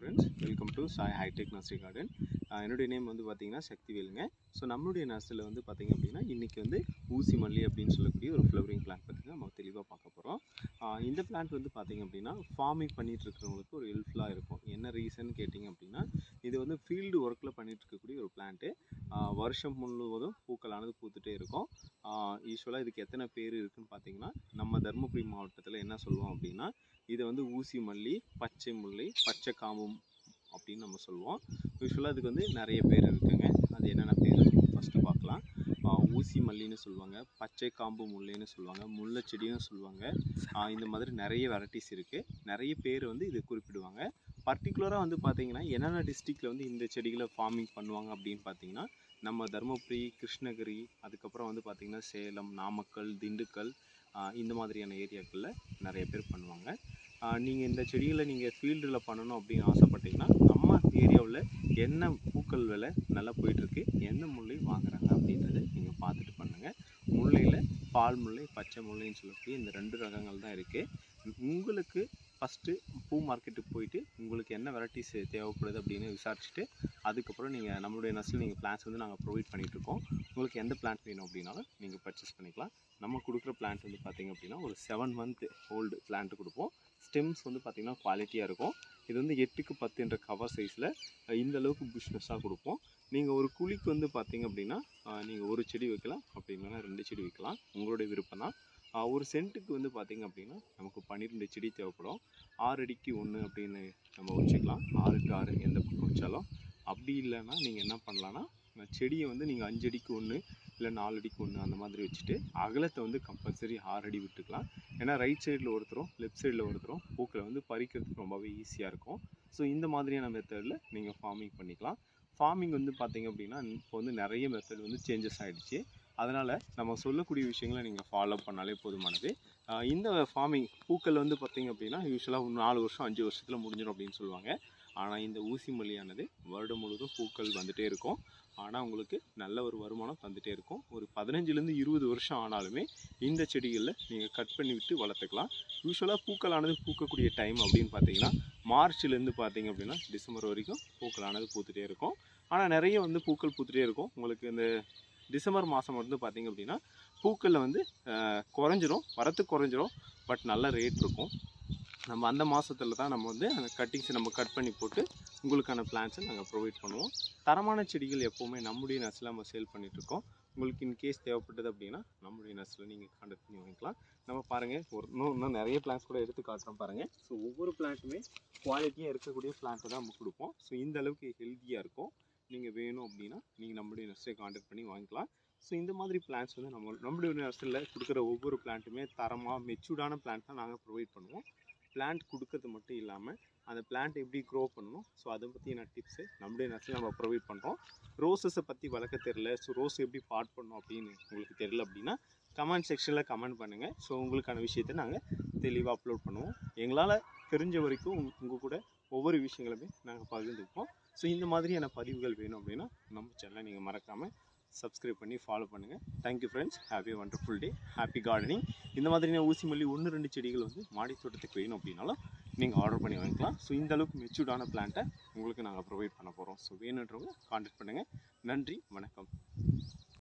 Friends welcome to Sai hi tech nursery garden என்னுடைய name வந்து பார்த்தீங்கன்னா சக்திவேலுங்க. ஸோ நம்மளுடைய நர்சரியில் வந்து பார்த்தீங்க அப்படின்னா இன்றைக்கி வந்து ஊசி மல்லி அப்படின்னு சொல்லக்கூடிய ஒரு ஃப்ளவரிங் பிளான்ட் பற்றி நம்ம தெளிவாக பார்க்க போகிறோம் இந்த பிளான்ட் வந்து பார்த்திங்க அப்படின்னா ஃபார்மிங் பண்ணிட்டு இருக்கிறவங்களுக்கு ஒரு ஹெல்ப்ஃபுல்லாக இருக்கும். என்ன ரீசன் கேட்டிங்க அப்படின்னா இது வந்து ஃபீல்டு ஒர்க்கில் பண்ணிகிட்ருக்கக்கூடிய ஒரு பிளான்ட்டு வருஷம் முழுவதும் பூக்களானது பூத்துட்டே இருக்கும். யூஸ்வலாக இதுக்கு எத்தனை பேர் இருக்குன்னு பார்த்தீங்கன்னா நம்ம தருமபுரி மாவட்டத்தில் என்ன சொல்லுவோம் அப்படின்னா இதை வந்து ஊசி மல்லி பச்சை முல்லை பச்சை காம்பும் அப்படின்னு நம்ம சொல்லுவோம். யூஸ்வலாக இதுக்கு வந்து நிறைய பேர் இருக்குங்க. அது என்னென்ன பேர் ஃபஸ்ட்டு பார்க்கலாம். ஊசி மல்லின்னு சொல்லுவாங்க பச்சை காம்பு முல்லைன்னு சொல்லுவாங்க முல்லை செடின்னு சொல்லுவாங்க. இந்த மாதிரி நிறைய வெரைட்டிஸ் இருக்குது நிறைய பேர் வந்து இது குறிப்பிடுவாங்க. பர்டிகுலராக வந்து பார்த்தீங்கன்னா என்னென்ன டிஸ்ட்ரிக்டில் வந்து இந்த செடிகளை ஃபார்மிங் பண்ணுவாங்க அப்படின்னு பார்த்தீங்கன்னா நம்ம தருமபுரி கிருஷ்ணகிரி அதுக்கப்புறம் வந்து பார்த்திங்கன்னா சேலம் நாமக்கல் திண்டுக்கல் இந்த மாதிரியான ஏரியாக்களில் நிறைய பேர் பண்ணுவாங்க. நீங்கள் இந்த செடிகளை நீங்கள் ஃபீல்டில் பண்ணணும் அப்படின்னு ஆசைப்பட்டீங்கன்னா நம்ம ஏரியாவில் என்ன பூக்கள் விலை நல்லா போயிட்டுருக்கு எந்த முல்லை வாங்குறாங்க அப்படின்றத நீங்கள் பார்த்துட்டு பண்ணுங்கள் முல்லையில் பால் முல்லை பச்சை முல்லைன்னு சொல்லக்கூடிய இந்த ரெண்டு ரகங்கள் தான் இருக்குது உங்களுக்கு ஃபஸ்ட்டு பூ மார்க்கெட்டுக்கு போயிட்டு உங்களுக்கு என்ன வெரைட்டிஸ் தேவைப்படுது அப்படின்னு விசாரிச்சுட்டு அதுக்கப்புறம் நீங்கள் நம்மளுடைய நர்ஸில் நீங்கள் பிளான்ஸ் வந்து நாங்கள் ப்ரொவைட் பண்ணிகிட்ருக்கோம் உங்களுக்கு எந்த பிளான்ட் வேணும் அப்படின்னாலும் நீங்கள் பர்ச்சேஸ் பண்ணிக்கலாம். நம்ம கொடுக்குற பிளான்ட் வந்து பார்த்திங்க அப்படின்னா ஒரு செவன் மந்த் ஓல்டு பிளான்ட் கொடுப்போம். ஸ்டெம்ஸ் வந்து பார்த்திங்கன்னா குவாலிட்டியாக இருக்கும். இது வந்து எட்டுக்கு பத்து என்ற கவர் சைஸில் இந்த அளவுக்கு புஷ்னஸாக கொடுப்போம். நீங்கள் ஒரு குழிக்கு வந்து பார்த்திங்க அப்படின்னா நீங்கள் ஒரு செடி வைக்கலாம். அப்படி இல்லைன்னா ரெண்டு செடி வைக்கலாம். உங்களுடைய விருப்பம் தான் ஒரு சென்ட்டுக்கு வந்து பார்த்தீங்க அப்படின்னா நமக்கு பன்னிரெண்டு செடி தேவைப்படும். ஆறு அடிக்கு ஒன்று அப்படின்னு நம்ம வச்சுக்கலாம். ஆறுக்கு ஆறு எந்த பக்கம் வச்சாலும். அப்படி இல்லைன்னா நீங்கள் என்ன பண்ணலான்னா செடியை வந்து நீங்கள் அஞ்சு அடிக்கு ஒன்று இல்லை நாலு அடிக்கு ஒன்று அந்த மாதிரி வச்சுட்டு அகலத்தை வந்து கம்பல்சரி ஆறு அடி விட்டுக்கலாம். ஏன்னா ரைட் சைடில் ஒருத்தரும் லெஃப்ட் சைடில் ஒருத்தரும் பூக்களை வந்து பறிக்கிறதுக்கு ரொம்பவே ஈஸியாக இருக்கும். ஸோ இந்த மாதிரியான மெத்தடில் நீங்கள் ஃபார்மிங் பண்ணிக்கலாம். ஃபார்மிங் வந்து பார்த்தீங்க அப்படின்னா இப்போ வந்து நிறைய மெத்தட் வந்து சேஞ்சஸ் ஆகிடுச்சு அதனால் நம்ம சொல்லக்கூடிய விஷயங்களை நீங்கள் ஃபாலோ பண்ணாலே போதுமானது. இந்த ஃபார்மிங் பூக்கள் வந்து பார்த்தீங்க அப்படின்னா யூஸ்வலாக நாலு வருஷம் அஞ்சு வருஷத்தில் முடிஞ்சிடும் அப்படின்னு சொல்லுவாங்க. ஆனால் இந்த ஊசி மல்லியானது வருடம் முழுவதும் பூக்கள் வந்துகிட்டே இருக்கும். ஆனால் உங்களுக்கு நல்ல ஒரு வருமானம் தந்துகிட்டே இருக்கும். ஒரு பதினஞ்சுலேருந்து இருபது வருஷம் ஆனாலுமே இந்த செடிகளில் நீங்கள் கட் பண்ணி விட்டு வளர்த்துக்கலாம். யூஸ்வலாக பூக்களானது பூக்கக்கூடிய டைம் அப்படின்னு பார்த்தீங்கன்னா மார்ச்லேருந்து பார்த்தீங்க அப்படின்னா டிசம்பர் வரைக்கும் பூக்களானது பூத்துட்டே இருக்கும். ஆனால் நிறைய வந்து பூக்கள் பூத்துட்டே இருக்கும். உங்களுக்கு இந்த டிசம்பர் மாதம் வந்து பார்த்தீங்க அப்படின்னா பூக்களில் வந்து குறைஞ்சிரும் வரத்து குறைஞ்சிரும் பட் நல்ல ரேட் இருக்கும். நம்ம அந்த மாதத்துல தான் நம்ம வந்து அந்த கட்டிங்ஸை நம்ம கட் பண்ணி போட்டு உங்களுக்கான பிளான்ஸை நாங்கள் ப்ரொவைட் பண்ணுவோம். தரமான செடிகள் எப்போவுமே நம்முடைய நர்ஸில் நம்ம சேல் பண்ணிகிட்ருக்கோம் உங்களுக்கு இன்கேஸ் தேவைப்பட்டது அப்படின்னா நம்முடைய நர்ஸில் நீங்கள் காண்டக்ட் பண்ணி வாங்கிக்கலாம். நம்ம பாருங்கள் ஒரு இன்னும் இன்னும் நிறைய பிளான்ஸ் கூட எடுத்து காட்டுறோம் பாருங்கள் ஸோ ஒவ்வொரு பிளான்ட்டுமே குவாலிட்டியாக இருக்கக்கூடிய பிளான்ட்டை தான் நம்ம கொடுப்போம். ஸோ இந்த அளவுக்கு ஹெல்த்தியாக இருக்கும். நீங்கள் வேணும் அப்படின்னா நீங்கள் நம்மளுடைய நர்ஸரை காண்டாக்ட் பண்ணி வாங்கிக்கலாம். ஸோ இந்த மாதிரி பிளான்ஸ் வந்து நம்ம நம்மளுடைய நர்சரியில் கொடுக்குற ஒவ்வொரு பிளான்ட்டுமே தரமாக மெச்சூர்டான பிளான்ட் தான் நாங்கள் ப்ரொவைட் பண்ணுவோம். பிளான்ட் கொடுக்கறது மட்டும் இல்லாமல் அந்த பிளான்ட் எப்படி க்ரோ பண்ணணும்? ஸோ அதை பற்றின டிப்ஸு நம்மளுடைய நர்சரியில் நம்ம ப்ரொவைட் பண்ணுறோம் ரோஸஸை பற்றி வளர்க்க தெரில ஸோ ரோஸ் எப்படி பாட் பண்ணணும் அப்படின்னு உங்களுக்கு தெரியல அப்படின்னா கமெண்ட் செக்ஷனில் கமெண்ட் பண்ணுங்கள் ஸோ உங்களுக்கான விஷயத்தை நாங்கள் தெளிவாக அப்லோட் பண்ணுவோம். எங்களால் தெரிஞ்ச வரைக்கும் உங்கள் கூட ஒவ்வொரு விஷயங்களுமே நாங்கள் பகிர்ந்துப்போம். ஸோ இந்த மாதிரியான பதிவுகள் வேணும் அப்படின்னா நம்ம சேனலை நீங்கள் மறக்காமல் சப்ஸ்கிரைப் பண்ணி ஃபாலோ பண்ணுங்கள் thank you friends happy wonderful day happy gardening இந்த மாதிரியான ஊசி மல்லி ஒன்று ரெண்டு செடிகள் வந்து மாடி தோட்டத்துக்கு வேணும் அப்படின்னாலும் நீங்கள் ஆர்டர் பண்ணி வாங்கிக்கலாம். ஸோ இந்த அளவுக்கு மெச்சூர்டான பிளான்ட்டை உங்களுக்கு நாங்கள் ப்ரொவைட் பண்ண போகிறோம் ஸோ வேணுன்றவங்க கான்டாக்ட் பண்ணுங்கள் நன்றி வணக்கம்.